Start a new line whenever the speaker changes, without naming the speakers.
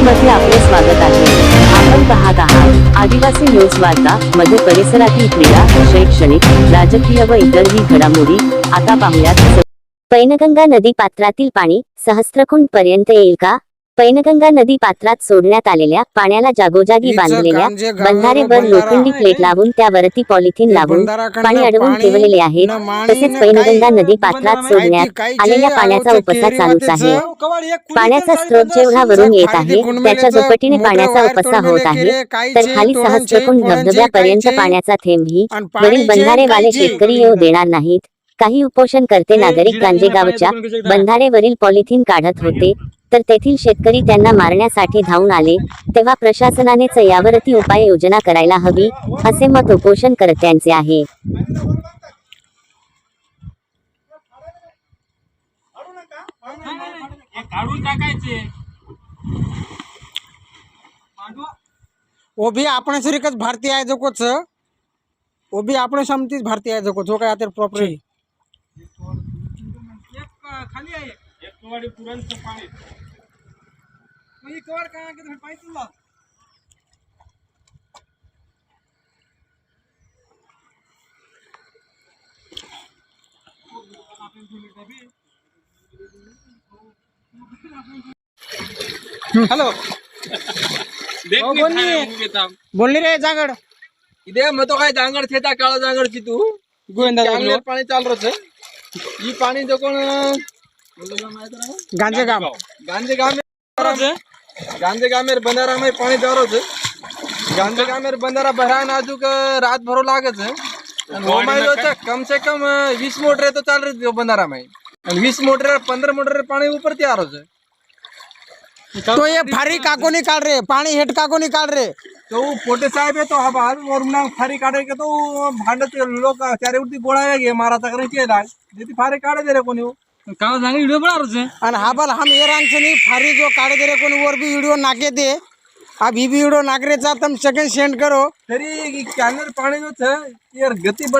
आपले स्वागत आहे. आपण पाहत आहात आदिवासी न्यूज वार्ता. मध्ये परिसरातील क्रीडा शैक्षणिक राजकीय व इतरही घडामोडी आता पाहुयात. पैनगंगा नदी पात्रातील पाणी सहस्त्रकुंड पर्यंत येईल का? पैनगंगा नदी पात्रात सोडण्यात आलेल्या पाण्याला जागोजागी बांधलेल्या बंधारेवर
बंधारा
लोखंडी
आहे,
प्लेट लावून त्यावरती पॉलिथिन लावून पाणी अडवून ठेवलेले
माणी
तसेच पैनगंगा नदी पात्रात सोडण्यात आलेल्या पाण्याचा उपसा चालूच आहे. पाण्याचा स्रोत जेवढा वरून येत आहे त्याच्या दुपटीने पाण्याचा उपसा होत आहे. तर खाली सहस्त्रकुंड धबधब्यापर्यंत पाण्याचा थेंबही वरील बंधारेवाले शेतकरी येऊ देणार नाहीत. काही उपोषणकर्ते नागरिक गांजेगावच्या बंधारेवरील पॉलिथिन काढत होते. तर तेथील शेतकरी त्यांना मारण्यासाठी धावून आले. तेव्हा प्रशासनानेच यावरती उपाययोजना करायला हवी असे मत उपोषणकर्त्यांचे आहे.
काढून टाकायचे
वो भी अपने से रिकत भारतीय वो भी अपने समतीच भारतीय आहे जो कुछ वो काय आता प्रॉपर
एक खाली आहे. पाणी. काय? पाणी तुला?
हॅलो. हो. बोलली रे जागड.
इथे मग तो काय जांगड थेता काळा जांगडची तू?
गोविंदा
पाणी चालू ही पाणी जो कोण ગાંજે ગામ ગાંજે ગામે ગાંજે ગામેર બંધારામાં પાણી ધારો છે. ગાંજે ગામેર બંધારા ભરાય આજુ કે રાત ભરો લાગે છે. મોબાઈલો છે કમસે કમ વીસ મોટર તો ચાલી રહ્યું બંધારામાં. અને
વીસ મોટર પંદર મોટર પાણી ઉપર ત્યારો છે. તો એ ફરી
કાકો નીકાળ રે પાણી હેઠ કાકો નીકાળ રે. તો પોતે સાહેબે તો આ બહાર ઓરના ફરી કાઢે કે તો ભાંડે લોકો ત્યારે ઉડતી ગોળાવે કે મારા તકરે કે લાય કાઢે દે કોની
काय सांग व्हिडिओ बनवणार
आणि हा बल हम ये रांचनी फारी जो काढे दे कोणी वर भी वीडियो नाके दे ही भी वीडियो नागरे चा तुम सेकंड सेंड करो.
तरी कॅनर पाणी जो छ यार गती तो